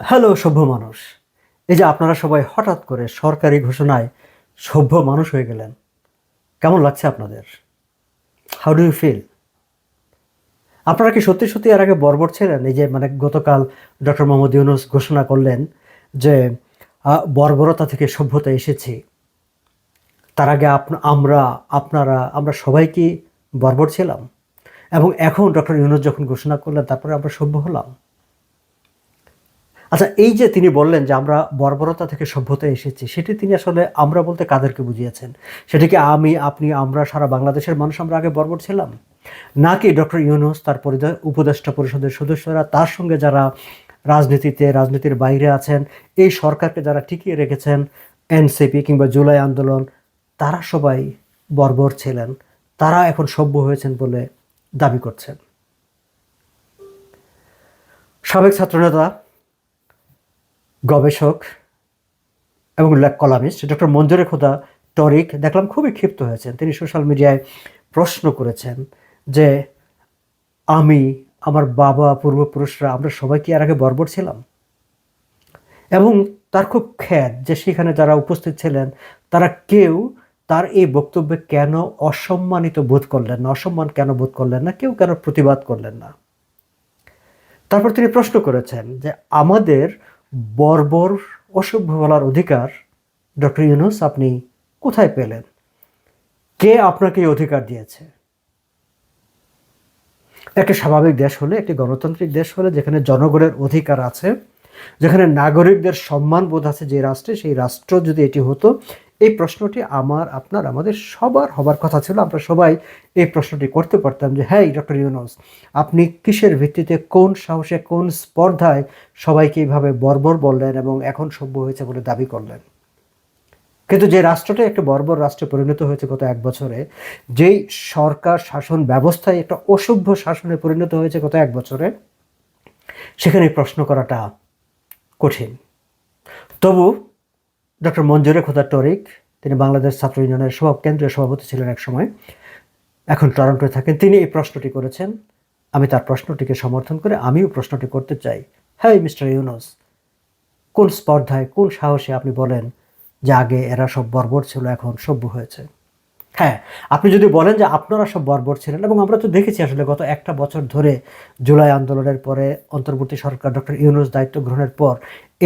Hello, সভ্য মানুষ। এই যে আপনারা সবাই হঠাৎ করে সরকারি ঘোষণায় সভ্য মানুষ হয়ে গেলেন, কেমন লাগছে আপনাদের? হাউ ডু ইউ ফিল আপনারা কি সত্যি সত্যি এর আগে বর্বর ছিলেন? এই যে মানে গতকাল ডক্টর মোহাম্মদ ইউনুস ঘোষণা করলেন যে বর্বরতা থেকে সভ্যতা এসেছি। তার আগে আমরা, আপনারা, আমরা সবাই কি বর্বর ছিলাম? এবং এখন ডক্টর ইউনুস যখন ঘোষণা করলেন, তারপরে আমরা সভ্য হলাম। আচ্ছা এই যে তিনি বললেন যে আমরা বর্বরতা থেকে সভ্যতা এসেছি, সেটি তিনি আসলে আমরা বলতে কাদেরকে বুঝিয়েছেন? সেটি কি আমি, আপনি, আমরা সারা বাংলাদেশের মানুষ আমরা আগে বর্বর ছিলাম? নাকি ডক্টর ইউনুস, তার উপদেষ্টা পরিষদের সদস্যরা, তার সঙ্গে যারা রাজনীতিতে, রাজনীতির বাইরে আছেন, এই সরকারকে যারা টিকিয়ে রেখেছেন, এনসিপি কিংবা জুলাই আন্দোলন, তারা সবাই বর্বর ছিলেন। তারা এখন সভ্য হয়েছেন বলে দাবি করছেন। সাবেক ছাত্রনেতা গবেষক এবং কলামিস্ট, ডক্টর মঞ্জুরে খোদা টরিক দেখলাম খুবই ক্ষিপ্ত হয়েছেন। তিনি সোশ্যাল মিডিয়ায় প্রশ্ন করেছেন যে, আমি, আমার বাবা, পূর্বপুরুষরা, আমরা সবাই কি এর আগে বর্বর ছিলাম? এবং তার খুব খ্যাত যে সেখানে যারা উপস্থিত ছিলেন, তারা কেউ তার এই বক্তব্যে কেন অসম্মানিত বোধ করলেন না, অসম্মান কেন বোধ করলেন না, কেউ কেন প্রতিবাদ করলেন না? তারপর তিনি প্রশ্ন করেছেন যে, আমাদের বর্বর অসভ্য বলার অধিকার ডক্টর ইউনুস, আপনি কোথায় পেলেন? কে আপনাকে এই অধিকার দিয়েছে? একটা স্বাভাবিক দেশ হলে, একটি গণতান্ত্রিক দেশ হলে, যেখানে জনগণের অধিকার আছে, যেখানে নাগরিকদের সম্মান বোধ আছে যে রাষ্ট্রে, সেই রাষ্ট্র যদি এটি হতো এই প্রশ্নটি আমার, আপনার, আমাদের সবার হবার কথা ছিল। আমরা সবাই এই প্রশ্নটি করতে পারতাম যে হ্যাঁ ডক্টর ইউনুস, আপনি কিসের ভিত্তিতে, কোন সাহসে, কোন স্পর্ধায় সবাইকে এইভাবে বর্বর বললেন এবং এখন সভ্য হয়েছে বলে দাবি করলেন? কিন্তু যে রাষ্ট্রটা একটা বর্বর রাষ্ট্রে পরিণত হয়েছে গত এক বছরে, যেই সরকার শাসন ব্যবস্থায় একটা অসভ্য শাসনে পরিণত হয়েছে গত এক বছরে, সেখানে প্রশ্ন করাটা কঠিন। তবু ডক্টর মঞ্জুরে খোদা টরিক তিনি বাংলাদেশ ছাত্র ইউনিয়নের সভা কেন্দ্রীয় সভাপতি ছিলেন এক সময় এখন টরন্টোয় থাকেন। তিনি এই প্রশ্নটি করেছেন। আমি তার প্রশ্নটিকে সমর্থন করে আমিও প্রশ্নটি করতে চাই। হ্যাঁ মিস্টার ইউনুস, কোন স্পর্ধায়, কোন সাহসে আপনি বলেন যে আগে এরা সব বর্বর ছিল, এখন সভ্য হয়েছে? হ্যাঁ আপনি যদি বলেন যে আপনারা সব বর্বর ছিলেন, এবং আমরা তো দেখেছি আসলে গত একটা বছর ধরে জুলাই আন্দোলনের পরে অন্তর্বর্তী সরকার ডক্টর ইউনুস দায়িত্ব গ্রহণের পর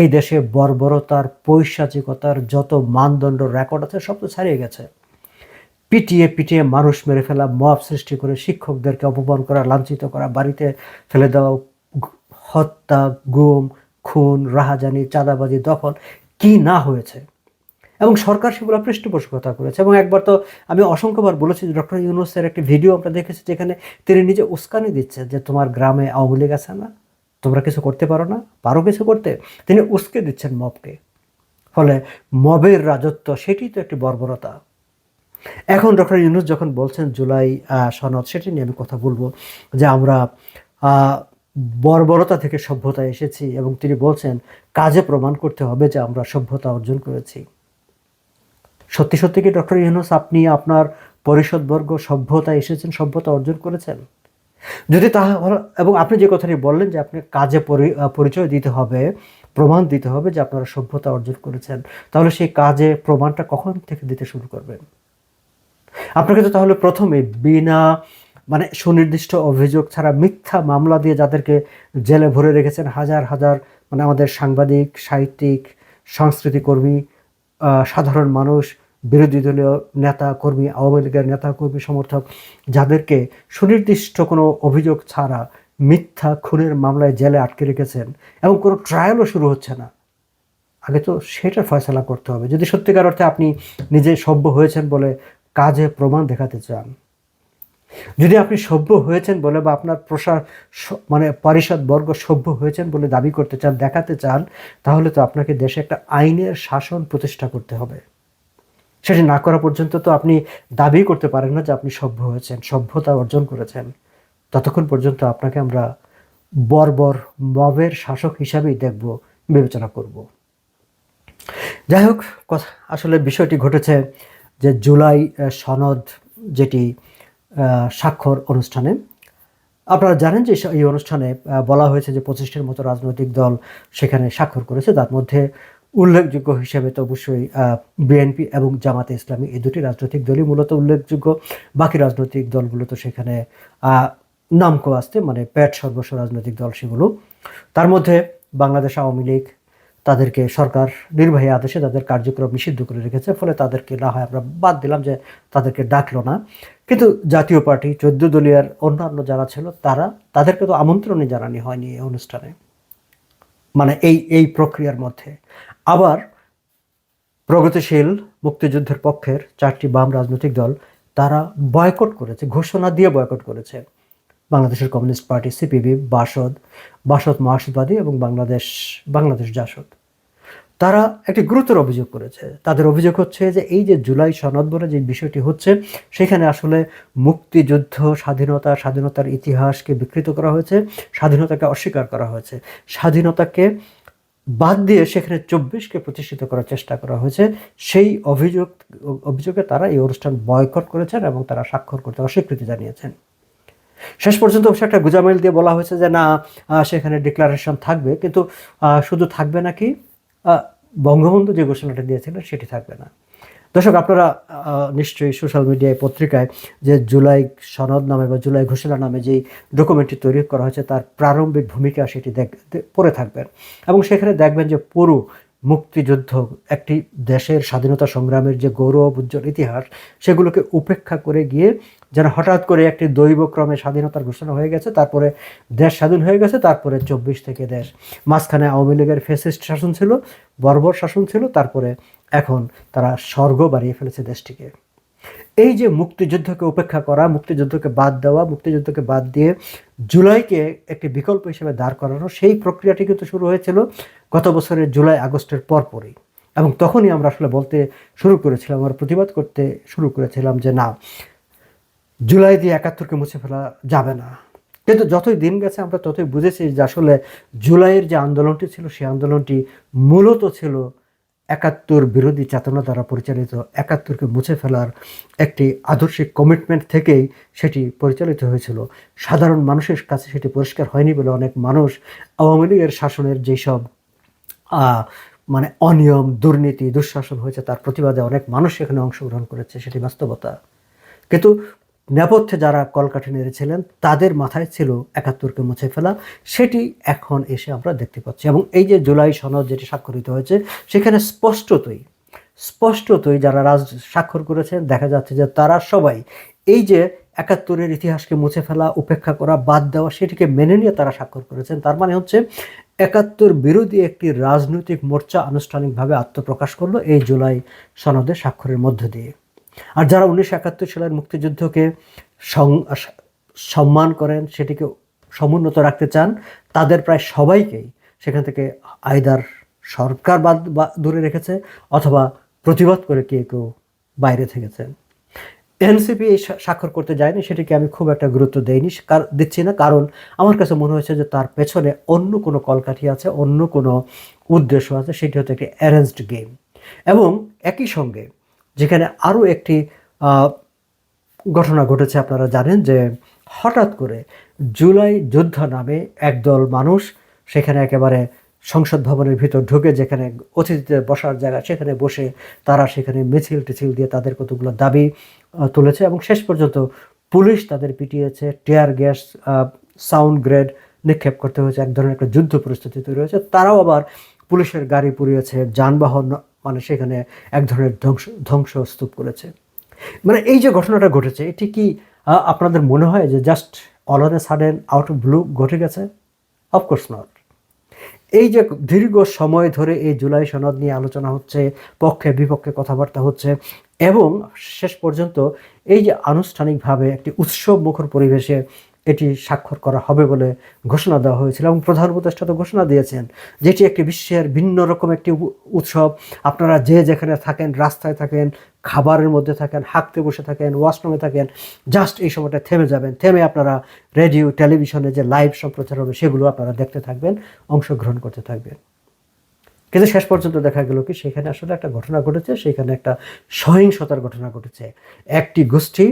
এই দেশে বর্বরতার, পৈশাচিকতার যত মানদণ্ড রেকর্ড আছে, সব তো ছাড়িয়ে গেছে। পিটিয়ে পিটিয়ে মানুষ মেরে ফেলা, মব সৃষ্টি করে শিক্ষকদেরকে অপমান করা, লাঞ্ছিত করা, বাড়িতে ফেলে দেওয়া, হত্যা, গুম, খুন, রাহাজানি, চাঁদাবাজি দখল কি না হয়েছে? এবং সরকার সেগুলো পৃষ্ঠপোষকতা করেছে। এবং একবার তো আমি অসংখ্যবার বলেছি ডক্টর ইউনুসের একটি ভিডিও আমরা দেখেছি যেখানে তিনি নিজে উস্কানি দিচ্ছে যে তোমার গ্রামে আওয়ামী লীগ আছে না? তোমরা কিছু করতে পারো না? পারো কিছু করতে? তিনি উস্কে দিচ্ছেন মবকে। ফলে মবের রাজত্ব সেটি তো একটি বর্বরতা। এখন ডক্টর ইউনুস যখন বলছেন জুলাই সনদ, সেটি নিয়ে আমি কথা বলব যে আমরা বর্বরতা থেকে সভ্যতায় এসেছি এবং তিনি বলছেন, কাজে প্রমাণ করতে হবে যে আমরা সভ্যতা অর্জন করেছি। সত্যি সত্যি কি ডক্টর ইউনুস আপনি আপনার পরিষদবর্গ সভ্যতা এসেছেন সভ্যতা অর্জন করেছেন? যদি তা হল- এবং আপনি যে কথাটি বললেন যে আপনি কাজে পরি- পরিচয় দিতে হবে প্রমাণ দিতে হবে যে আপনারা সভ্যতা অর্জন করেছেন তাহলে সেই কাজে প্রমাণটা কখন থেকে দিতে শুরু করবেন? আপনাকে তো তাহলে প্রথমে বিনা মানে সুনির্দিষ্ট অভিযোগ ছাড়া মিথ্যা মামলা দিয়ে যাদেরকে জেলে ভরে রেখেছেন হাজার হাজার মানে আমাদের সাংবাদিক সাহিত্যিক সংস্কৃতি কর্মী আহ, সাধারণ মানুষ, বিরোধী দলীয় নেতা, কর্মী, আওয়ামী লীগের নেতা, কর্মী, সমর্থক, যাদেরকে সুনির্দিষ্ট কোনো অভিযোগ ছাড়া মিথ্যা খুনের মামলায় জেলে আটকে রেখেছেন এবং কোনো ট্রায়ালও শুরু হচ্ছে না। আগে তো সেটা ফয়সলা করতে হবে। যদি সত্যিকার অর্থে আপনি নিজে সভ্য হয়েছেন বলে কাজে প্রমাণ দেখাতে চান। যদি আপনি সভ্য হয়েছেন বলে বা আপনার প্রসার মানে পরিষদ বর্গ সভ্য হয়েছেন বলে দাবি করতে চান, দেখাতে চান, তাহলে তো আপনাকে দেশে একটা আইনের শাসন প্রতিষ্ঠা করতে হবে। সেটি না করা পর্যন্ত তো আপনি দাবি করতে পারেন না যে আপনি সভ্য হয়েছেন, সভ্যতা অর্জন করেছেন। ততক্ষণ পর্যন্ত আপনাকে আমরা বর্বর মবের শাসক হিসাবেই দেখব, বিবেচনা করব। যাই হোক, কথা আসলে বিষয়টি ঘটেছে যে জুলাই সনদ যেটি স্বাক্ষর অনুষ্ঠানে। আপনারা জানেন যে এই অনুষ্ঠানে বলা হয়েছে যে পঁচিশটির মতো রাজনৈতিক দল সেখানে স্বাক্ষর করেছে। তার মধ্যে উল্লেখযোগ্য হিসেবে তো অবশ্যই বিএনপি এবং জামাতে ইসলামী এই দুটি রাজনৈতিক দলই মূলত উল্লেখযোগ্য। বাকি রাজনৈতিক দলগুলো তো সেখানে নামকো আসতে মানে প্যাট সর্বস্ব রাজনৈতিক দল সেগুলো। তার মধ্যে বাংলাদেশ আওয়ামী লীগ তাদেরকে সরকার নির্বাহী আদেশে তাদের কার্যক্রম নিষিদ্ধ করে রেখেছে, ফলে তাদেরকে না হয় আমরা বাদ দিলাম যে তাদেরকে ডাকলো না। কিন্তু জাতীয় পার্টি, চোদ্দ দলীয় অন্যান্য যারা ছিল, তারা তাদেরকে তো আমন্ত্রণই জানানি হয়নি এই অনুষ্ঠানে। মানে এই এই প্রক্রিয়ার মধ্যে। আবার প্রগতিশীল মুক্তিযুদ্ধের পক্ষের চারটি বাম রাজনৈতিক দল, তারা বয়কট করেছে, ঘোষণা দিয়ে বয়কট করেছে। বাংলাদেশের communist party CPB, BASAD BASAD মার্ক্সবাদী এবং বাংলাদেশ বাংলাদেশ জাসদ। তারা একটি গুরুতর অভিযোগ করেছে। তাদের অভিযোগ হচ্ছে যে এই যে জুলাই সনদ বলে যে বিষয়টি হচ্ছে, সেখানে আসলে মুক্তিযুদ্ধ, স্বাধীনতা, স্বাধীনতার ইতিহাসকে বিকৃত করা হয়েছে, স্বাধীনতাকে অস্বীকার করা হয়েছে। স্বাধীনতাকে বাদ দিয়ে সেখানে চব্বিশকে প্রতিষ্ঠিত করার চেষ্টা করা হয়েছে। সেই অভিযোগ, অভিযোগে তারা এই অনুষ্ঠান বয়কট করেছেন এবং তারা স্বাক্ষর করতে অস্বীকৃতি জানিয়েছেন। শেষ পর্যন্ত অবশ্য একটা গুজামেল দিয়ে বলা হয়েছে যে না সেখানে ডিক্লারেশন থাকবে, কিন্তু শুধু থাকবে নাকি বঙ্গবন্ধু যে ঘোষণাটা দিয়েছিলেন সেটি থাকবে না। দর্শক, আপনারা নিশ্চয়ই সোশ্যাল মিডিয়ায় পত্রিকায় যে জুলাই সনদ নামে বা জুলাই ঘোষণা নামে যেই ডকুমেন্টটি তৈরি করা হয়েছে, তার প্রারম্ভিক ভূমিকা সেটি দেখ পড়ে থাকবেন এবং সেখানে দেখবেন যে পুরো মুক্তিযুদ্ধ একটি দেশের স্বাধীনতা সংগ্রামের যে গৌরব, উজ্জ্বল ইতিহাস, সেগুলোকে উপেক্ষা করে গিয়ে যেন হঠাৎ করে একটি দৈবক্রমে স্বাধীনতার ঘোষণা হয়ে গেছে, তারপরে দেশ স্বাধীন হয়ে গেছে, তারপরে চব্বিশ থেকে দেশ। মাঝখানে আওয়ামী লীগের ফেসিস্ট শাসন ছিল, বর্বর শাসন ছিল, তারপরে এখন তারা স্বর্গ বাড়িয়ে ফেলেছে দেশটিকে। এই যে মুক্তিযুদ্ধকে উপেক্ষা করা, মুক্তিযুদ্ধকে বাদ দেওয়া, মুক্তিযুদ্ধকে বাদ দিয়ে জুলাইকে একটি বিকল্প হিসেবে দাঁড় করানো, সেই প্রক্রিয়াটি কিন্তু শুরু হয়েছিল গত বছরের জুলাই আগস্টের পরপরই। এবং তখনই আমরা আসলে বলতে শুরু করেছিলাম, আমরা প্রতিবাদ করতে শুরু করেছিলাম যে না জুলাই দিয়ে একাত্তরকে মুছে ফেলা যাবে না। কিন্তু যতই দিন গেছে, আমরা ততই বুঝেছি যে আসলে জুলাইয়ের যে আন্দোলনটি ছিল, সেই আন্দোলনটি মূলত ছিল একাত্তর বিরোধী চেতনা দ্বারা পরিচালিত, একাত্তরকে মুছে ফেলার একটি আদর্শিক কমিটমেন্ট থেকেই সেটি পরিচালিত হয়েছিল। সাধারণ মানুষের কাছে সেটি পরিষ্কার হয়নি বলে অনেক মানুষ আওয়ামী লীগের শাসনের যেসব মানে অনিয়ম, দুর্নীতি, দুঃশাসন হয়েছে, তার প্রতিবাদে অনেক মানুষ সেখানে অংশগ্রহণ করেছে, সেটি বাস্তবতা। কিন্তু নেপথ্যে যারা কলকাঠি নেড়েছিলেন, তাদের মাথায় ছিল একাত্তরকে মুছে ফেলা। সেটি এখন এসে আমরা দেখতে পাচ্ছি। এবং এই যে জুলাই সনদ যেটি স্বাক্ষরিত হয়েছে, সেখানে স্পষ্টতই স্পষ্টতই যারা রাজ স্বাক্ষর করেছেন, দেখা যাচ্ছে যে তারা সবাই এই যে একাত্তরের ইতিহাসকে মুছে ফেলা, উপেক্ষা করা, বাদ দেওয়া, সেটিকে মেনে নিয়ে তারা স্বাক্ষর করেছেন। তার মানে হচ্ছে, একাত্তর বিরোধী একটি রাজনৈতিক মোর্চা আনুষ্ঠানিকভাবে আত্মপ্রকাশ করল এই জুলাই সনদে স্বাক্ষরের মধ্য দিয়ে। আর যারা উনিশশো একাত্তর সালের মুক্তিযুদ্ধকে সম্মান করেন, সেটিকে সমুন্নত রাখতে চান, তাদের প্রায় সবাইকেই সেখান থেকে আয়দার সরকার বাদ দূরে রেখেছে অথবা প্রতিবাদ করে কেউ কেউ বাইরে থেকেছেন। এনসিপি এই স্বা- স্বাক্ষর করতে যায়নি, সেটিকে আমি খুব একটা গুরুত্ব দেইনি দিচ্ছি না, কারণ আমার কাছে মনে হয়েছে যে তার পেছনে অন্য কোনো কলকাঠি আছে, অন্য কোনো উদ্দেশ্য আছে, সেটি হচ্ছে একটি অ্যারেঞ্জড গেম এবং একই সঙ্গে যেখানে আরও একটি ঘটনা ঘটেছে আপনারা জানেন যে হঠাৎ করে জুলাই যুদ্ধ নামে একদল মানুষ সেখানে একেবারে সংসদ ভবনের ভিতর ঢুকে যেখানে অতিথিদের বসার জায়গা, সেখানে বসে তারা সেখানে মিছিল টিছিল দিয়ে তাদের কতগুলো দাবি তুলেছে এবং শেষ পর্যন্ত পুলিশ তাদের পিটিয়েছে, টিয়ার গ্যাস সাউন্ড গ্রেড নিক্ষেপ করতে হয়েছে, এক ধরনের একটা যুদ্ধ পরিস্থিতি তৈরি হয়েছে। তারাও আবার পুলিশের গাড়ি পুড়িয়েছে, যানবাহন মানে সেখানে এক ধরনের ধ্বংস, ধ্বংসস্তূপ করেছে। মানে এই যে ঘটনাটা ঘটেছে, এটি কি আপনাদের মনে হয় যে just all on a sudden out of blue ঘটে গেছে? অফকোর্স নট এই যে দীর্ঘ সময় ধরে এই জুলাই সনদ নিয়ে আলোচনা হচ্ছে, পক্ষে বিপক্ষে কথাবার্তা হচ্ছে, এবং শেষ পর্যন্ত এই যে আনুষ্ঠানিকভাবে একটি উৎসব মুখর পরিবেশে এটি স্বাক্ষর করা হবে বলে ঘোষণা দেওয়া হয়েছিল এবং প্রধান উপদেষ্টা তো ঘোষণা দিয়েছেন যেটি একটি বিশ্বের ভিন্ন রকম একটি উৎসব। আপনারা যে যেখানে থাকেন, রাস্তায় থাকেন, খাবারের মধ্যে থাকেন, হাঁকতে বসে থাকেন, ওয়াশরুমে থাকেন, জাস্ট এই সময়টা থেমে যাবেন। থেমে আপনারা রেডিও, টেলিভিশনে যে লাইভ সম্প্রচার হবে সেগুলো আপনারা দেখতে থাকবেন, অংশগ্রহণ করতে থাকবেন। কিন্তু শেষ পর্যন্ত দেখা গেল কি, সেখানে আসলে একটা ঘটনা ঘটেছে, সেখানে একটা সহিংসতার ঘটনা ঘটেছে। একটি গোষ্ঠী,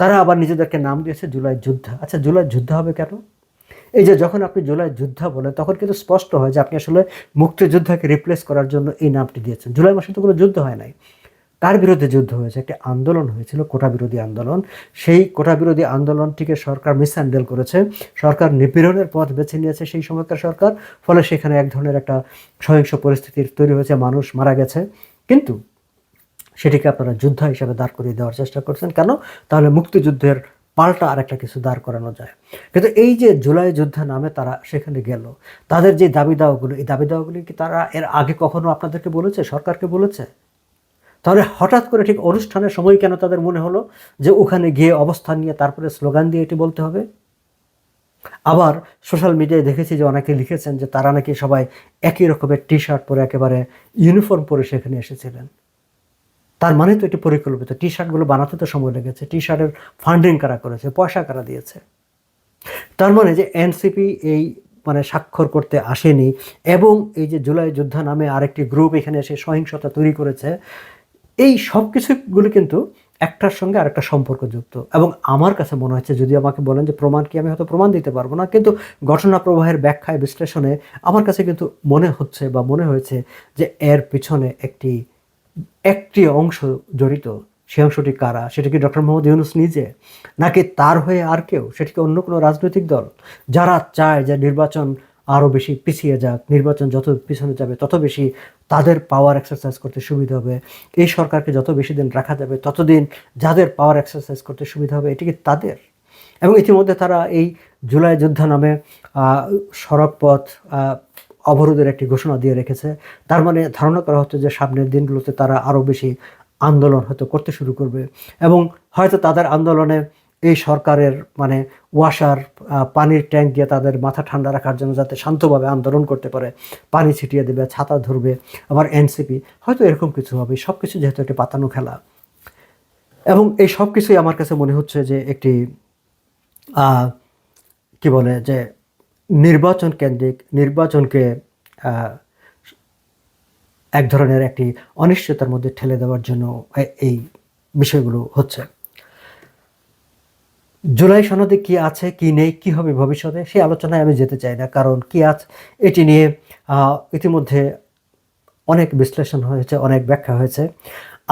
তারা আবার নিজেদেরকে নাম দিয়েছে জুলাই যুদ্ধ। আচ্ছা জুলাই যুদ্ধ হবে কেন? এই যে যখন আপনি জুলাই যোদ্ধা বলেন, তখন কিন্তু স্পষ্ট হয় যে আপনি আসলে মুক্তিযোদ্ধাকে রিপ্লেস করার জন্য এই নামটি দিয়েছেন। জুলাই মাসে তো কোনো যুদ্ধ হয় নাই। তার বিরুদ্ধে যুদ্ধ হয়েছে? একটি আন্দোলন হয়েছিল, কোটা বিরোধী আন্দোলন। সেই কোটা বিরোধী আন্দোলনটিকে সরকার মিসহ্যান্ডেল করেছে। সরকার নিপীড়নের পথ বেছে নিয়েছে সেই সময়কার সরকার, ফলে সেখানে এক ধরনের একটা সহিংস পরিস্থিতির তৈরি হয়েছে, মানুষ মারা গেছে। কিন্তু সেটিকে আপনারা যুদ্ধ হিসাবে দাঁড় করিয়ে দেওয়ার চেষ্টা করছেন। কেন? তাহলে মুক্তিযুদ্ধের পাল্টা আরেকটা কিছু দাঁড় করানো যায়। কিন্তু এই যে জুলাই যুদ্ধ নামে তারা সেখানে গেল, তাদের যে দাবি দাওয়াগুলো, এই দাবি দাওয়াগুলি কি তারা এর আগে কখনো আপনাদেরকে বলেছে, সরকারকে বলেছে? তাহলে হঠাৎ করে ঠিক অনুষ্ঠানের সময় কেন তাদের মনে হলো যে ওখানে গিয়ে অবস্থান নিয়ে তারপরে স্লোগান দিয়ে এটি বলতে হবে? আবার সোশ্যাল মিডিয়ায় দেখেছি যে অনেকে লিখেছেন যে তারা নাকি সবাই একই রকমের টি শার্ট পরে একেবারে ইউনিফর্ম পরে সেখানে এসেছিলেন। তার মানে তো এটি পরিকল্পিত। টি শার্টগুলো বানাতে তো সময় লেগেছে। টি শার্টের ফান্ডিং কারা করেছে? পয়সা কারা দিয়েছে? তার মানে যে এনসিপি এই মানে স্বাক্ষর করতে আসেনি এবং এই যে জুলাই যোদ্ধা নামে আরেকটি গ্রুপ এখানে এসে সহিংসতা তৈরি করেছে এই সব কিছুগুলো কিন্তু একটার সঙ্গে আরেকটা সম্পর্কযুক্ত। এবং আমার কাছে মনে হচ্ছে যদি আমাকে বলেন যে প্রমাণ কি আমি হয়তো প্রমাণ দিতে পারব না, কিন্তু ঘটনা প্রবাহের ব্যাখ্যায়, বিশ্লেষণে আমার কাছে কিন্তু মনে হচ্ছে বা মনে হয়েছে যে এর পিছনে একটি একটি অংশ জড়িত। সে অংশটি কারা? সেটা কি ডক্টর মোহাম্মদ ইউনুস নিজে? নাকি তার হয়ে আর কেউ? সেটা কি অন্য কোনো রাজনৈতিক দল? যারা চায় যে নির্বাচন আরও বেশি পিছিয়ে যাক, নির্বাচন যত পিছনে যাবে তত বেশি তাদের পাওয়ার এক্সারসাইজ করতে সুবিধা হবে। এই সরকারকে যত বেশি দিন রাখা যাবে, ততদিন যাদের পাওয়ার এক্সারসাইজ করতে সুবিধা হবে, এটি কি তাদের? এবং ইতিমধ্যে তারা এই জুলাই যোদ্ধা নামে সড়কপথ অবরোধের একটি ঘোষণা দিয়ে রেখেছে। তার মানে ধারণা করা হচ্ছে যে সামনের দিনগুলোতে তারা আরও বেশি আন্দোলন হয়তো করতে শুরু করবে। এবং হয়তো তাদের আন্দোলনে এই সরকারের মানে ওয়াশার পানির ট্যাঙ্ক দিয়ে তাদের মাথা ঠান্ডা রাখার জন্য যাতে শান্তভাবে আন্দোলন করতে পারে, পানি ছিটিয়ে দেবে, ছাতা ধরবে, আবার এনসিপি, হয়তো এরকম কিছু হবে। সব কিছু যেহেতু একটি পাতানো খেলা। এবং এই সব কিছুই আমার কাছে মনে হচ্ছে যে একটি কি বলে যে নির্বাচন কেন্দ্রিক, নির্বাচনকে এক ধরনের একটি অনিশ্চয়তার মধ্যে ঠেলে দেওয়ার জন্য এই বিষয়গুলো হচ্ছে। জুলাই সনদে কি আছে, কি নেই, কি হবে ভবিষ্যতে, সেই আলোচনায় আমি যেতে চাই না। কারণ কি আছে এটি নিয়ে ইতিমধ্যে অনেক বিশ্লেষণ হয়েছে, অনেক ব্যাখ্যা হয়েছে।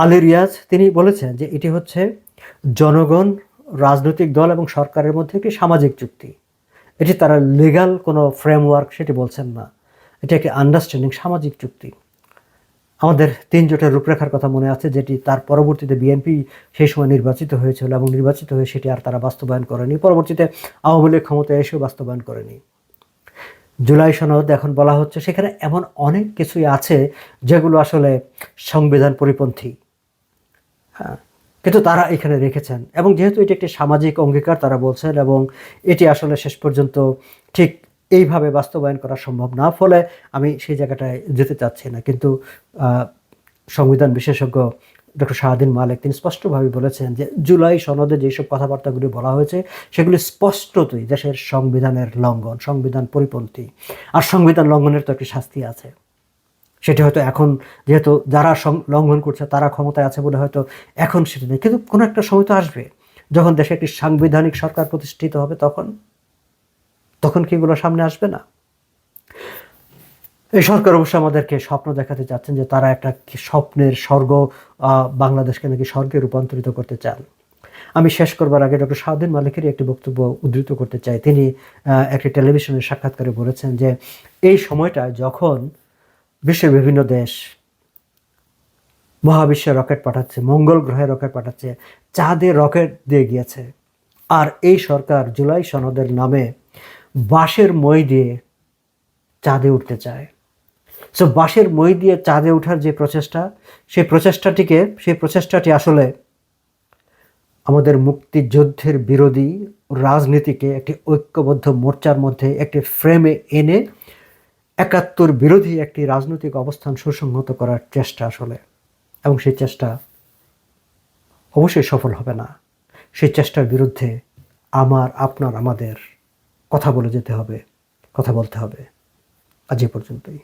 আলী রিয়াজ তিনি বলেছেন যে এটি হচ্ছে জনগণ, রাজনৈতিক দল এবং সরকারের মধ্যে একটি সামাজিক চুক্তি। এটি তারা লিগাল কোনো ফ্রেমওয়ার্ক সেটি বলছেন না। এটি একটি আন্ডারস্ট্যান্ডিং সামাজিক চুক্তি। আমাদের তিন জোটের রূপরেখার কথা মনে আছে, যেটি তার পরবর্তীতে বিএনপি সেই সময় নির্বাচিত হয়েছিল এবং নির্বাচিত হয়ে সেটি আর তারা বাস্তবায়ন করেনি। পরবর্তীতে আওয়ামী লীগ ক্ষমতায় এসেও বাস্তবায়ন করেনি। জুলাই সনদ এখন বলা হচ্ছে সেখানে এমন অনেক কিছুই আছে যেগুলো আসলে সংবিধান পরিপন্থী। হ্যাঁ কিন্তু তারা এখানে রেখেছেন এবং যেহেতু এটি একটি সামাজিক অঙ্গীকার, তারা বলছেন, এবং এটি আসলে শেষ পর্যন্ত ঠিক এইভাবে বাস্তবায়ন করা সম্ভব না, ফলে আমি সেই জায়গাটায় যেতে চাচ্ছি না। কিন্তু সংবিধান বিশেষজ্ঞ ডক্টর শাহাদিন মালিক তিনি স্পষ্টভাবে বলেছেন যে জুলাই সনদে যেসব কথাবার্তাগুলি বলা হয়েছে, সেগুলি স্পষ্টতই দেশের সংবিধানের লঙ্ঘন, সংবিধান পরিপন্থী। আর সংবিধান লঙ্ঘনের তো একটি শাস্তি আছে। সেটি হয়তো এখন যেহেতু যারা লঙ্ঘন করছে, তারা ক্ষমতায় আছে বলে হয়তো এখন সেটি নেই। কিন্তু কোনো একটা সময় তো আসবে। যখন দেশে একটি সাংবিধানিক সরকার প্রতিষ্ঠিত হবে, তখন তখন কি এগুলো সামনে আসবে না? এই সরকার অবশ্য আমাদেরকে স্বপ্ন দেখাতে চাচ্ছেন যে তারা একটা স্বপ্নের স্বর্গ বাংলাদেশকে নাকি স্বর্গে রূপান্তরিত করতে চান। আমি শেষ করবার আগে ডক্টর শাহদিন মালিকেরই একটি বক্তব্য উদ্ধৃত করতে চাই। তিনি একটি টেলিভিশনের সাক্ষাৎকারে বলেছেন যে এই সময়টা যখন বিশ্বের বিভিন্ন দেশ মহাবিশ্বে রকেট পাঠাচ্ছে, মঙ্গল গ্রহে রকেট পাঠাচ্ছে, চাঁদে রকেট দিয়ে গিয়েছে, আর এই সরকার জুলাই সনদের নামে বাঁশের মই দিয়ে চাঁদে উঠতে চায়। সো বাঁশের মই দিয়ে চাঁদে ওঠার যে প্রচেষ্টা, সেই প্রচেষ্টাটিকে, সেই প্রচেষ্টাটি আসলে আমাদের মুক্তিযুদ্ধের বিরোধী রাজনীতিকে একটি ঐক্যবদ্ধ মোর্চার মধ্যে একটি ফ্রেমে এনে একাত্তর বিরোধী একটি রাজনৈতিক অবস্থান সুসংহত করার চেষ্টা আসলে। এবং সেই চেষ্টা অবশ্যই সফল হবে না। সেই চেষ্টার বিরুদ্ধে আমার, আপনার, আমাদের কথা বলে যেতে হবে কথা বলতে হবে। আজ এ পর্যন্তই।